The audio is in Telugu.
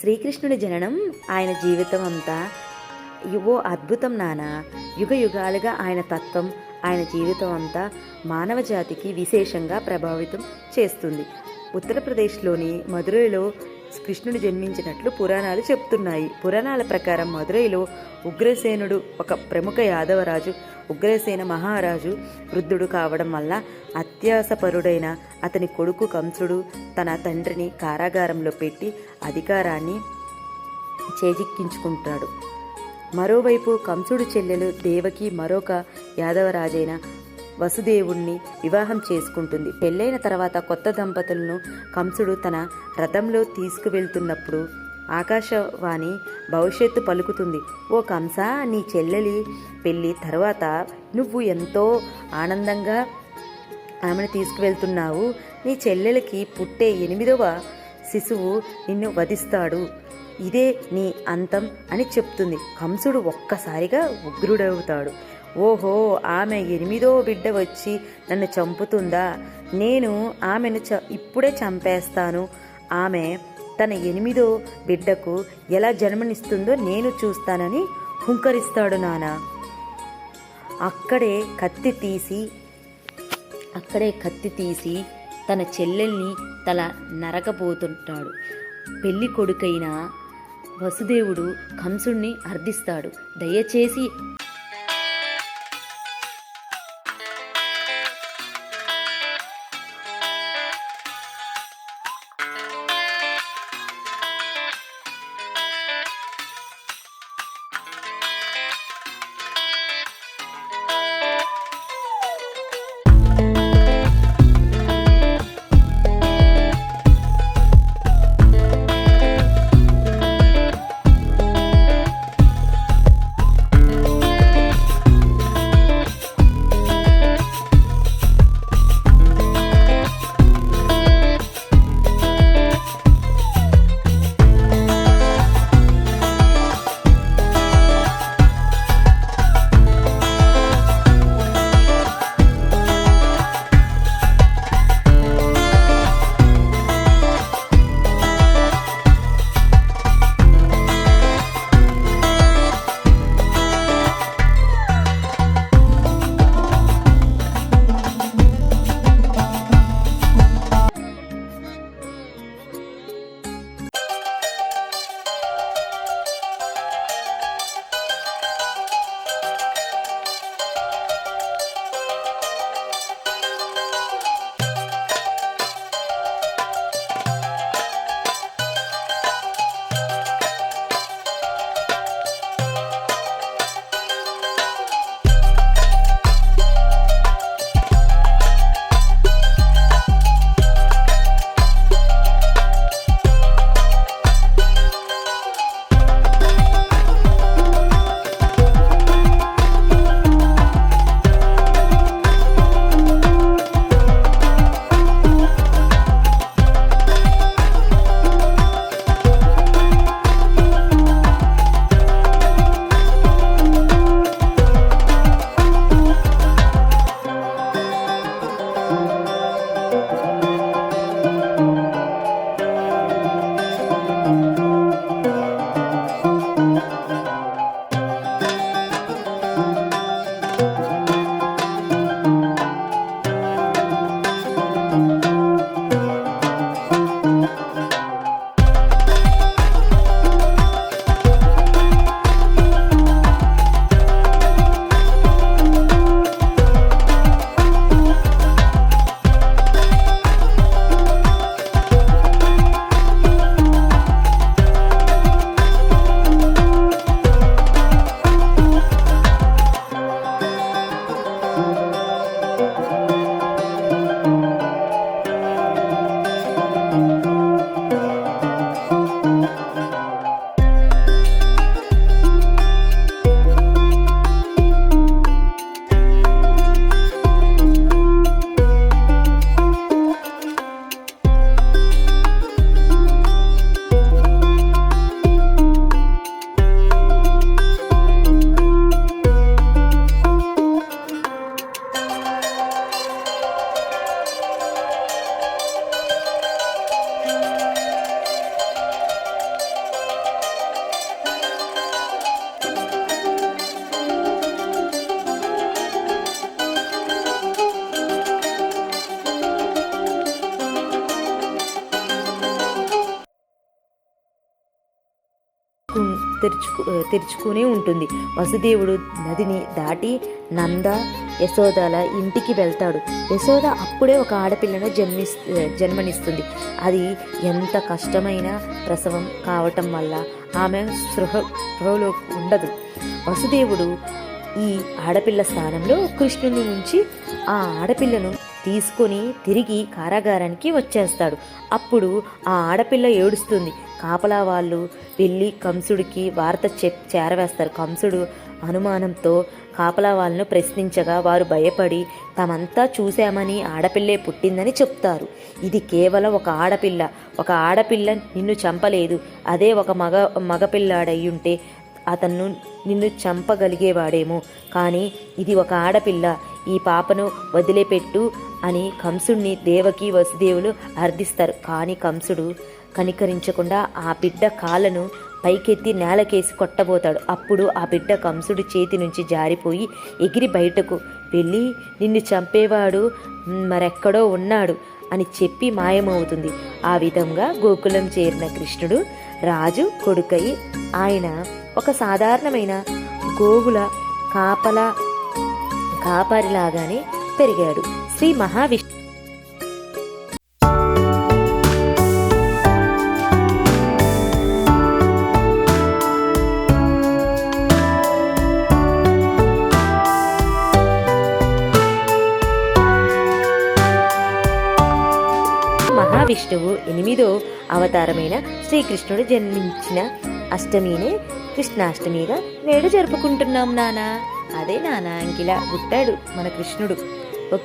శ్రీకృష్ణుడి జననం ఆయన జీవితం అంతా ఓ అద్భుతం నాన్న యుగ యుగాలుగా ఆయన తత్వం ఆయన జీవితం అంతా మానవ జాతికి విశేషంగా ప్రభావితం చేస్తుంది. ఉత్తరప్రదేశ్లోని మధురైలో కృష్ణుడు జన్మించినట్లు పురాణాలు చెప్తున్నాయి. పురాణాల ప్రకారం మధురైలో ఉగ్రసేనుడు ఒక ప్రముఖ యాదవరాజు ఉగ్రసేన మహారాజు వృద్ధుడు కావడం వల్ల అత్యాసపరుడైన అతని కొడుకు కంసుడు తన తండ్రిని కారాగారంలో పెట్టి అధికారాన్ని చేజిక్కించుకుంటాడు. మరోవైపు కంసుడు చెల్లెలు దేవకి మరొక యాదవరాజైన వసుదేవుణ్ణి వివాహం చేసుకుంటుంది. పెళ్ళైన తర్వాత కొత్త దంపతులను కంసుడు తన రథంలో తీసుకువెళ్తున్నప్పుడు ఆకాశవాణి భవిష్యత్తు పలుకుతుంది. ఓ కంస నీ చెల్లెలి పెళ్ళి తర్వాత నువ్వు ఎంతో ఆనందంగా ఆమెను తీసుకువెళ్తున్నావు. నీ చెల్లెలకి పుట్టే ఎనిమిదవ శిశువు నిన్ను వధిస్తాడు. ఇదే నీ అంతం అని చెప్తుంది. కంసుడు ఒక్కసారిగా ఉగ్రుడవుతాడు. ఓహో ఆమె ఎనిమిదో బిడ్డ వచ్చి నన్ను చంపుతుందా? నేను ఆమెను చ ఇప్పుడే చంపేస్తాను. ఆమె తన ఎనిమిదో బిడ్డకు ఎలా జన్మనిస్తుందో నేను చూస్తానని హుంకరిస్తాడు నాన్న అక్కడే కత్తి తీసి అక్కడే కత్తి తీసి తన చెల్లెల్ని తల నరకబోతుంటాడు పెళ్ళి కొడుకైన వసుదేవుడు కంసుణ్ణి అర్థిస్తాడు దయచేసి తెరుచుకు తెరుచుకునే ఉంటుంది. వసుదేవుడు నదిని దాటి నంద యశోదల ఇంటికి వెళ్తాడు. యశోద అప్పుడే ఒక ఆడపిల్లను జన్మి జన్మనిస్తుంది. అది ఎంత కష్టమైన ప్రసవం కావటం వల్ల ఆమె సృహ సృహలో ఉండదు. వసుదేవుడు ఈ ఆడపిల్ల స్థానంలో కృష్ణుని ఉంచి ఆ ఆడపిల్లను తీసుకొని తిరిగి కారాగారానికి వచ్చేస్తాడు. అప్పుడు ఆ ఆడపిల్ల ఏడుస్తుంది. కాపలా వాళ్ళు వెళ్ళి కంసుడికి వార్త చెప్ చేరవేస్తారు. కంసుడు అనుమానంతో కాపలా వాళ్ళను ప్రశ్నించగా వారు భయపడి తమంతా చూశామని ఆడపిల్లే పుట్టిందని చెప్తారు. ఇది కేవలం ఒక ఆడపిల్ల. ఒక ఆడపిల్ల నిన్ను చంపలేదు. అదే ఒక మగ మగపిల్లాడయ్యుంటే ఉంటే నిన్ను చంపగలిగేవాడేమో. కానీ ఇది ఒక ఆడపిల్ల. ఈ పాపను వదిలిపెట్టు అని కంసుడిని దేవకి వసుదేవులు అర్థిస్తారు కానీ కంసుడు కనికరించకుండా ఆ బిడ్డ కాళ్ళను పైకెత్తి నేలకేసి కొట్టబోతాడు. అప్పుడు ఆ బిడ్డ కంసుడి చేతి నుంచి జారిపోయి ఎగిరి బయటకు వెళ్ళి నిన్ను చంపేవాడు మరెక్కడో ఉన్నాడు అని చెప్పి మాయమవుతుంది. ఆ విధంగా గోకులం చేరిన కృష్ణుడు రాజు కొడుకై ఆయన ఒక సాధారణమైన గోవుల కాపల కాపరిలాగానే పెరిగాడు. శ్రీ మహావిష్ణు మహావిష్ణువు ఎనిమిదో అవతారమైన శ్రీకృష్ణుడు జన్మించిన అష్టమినే కృష్ణాష్టమిగా నేడు జరుపుకుంటున్నాం నానా. అదే నానా ఇంకిలా పుట్టాడు మన కృష్ణుడు.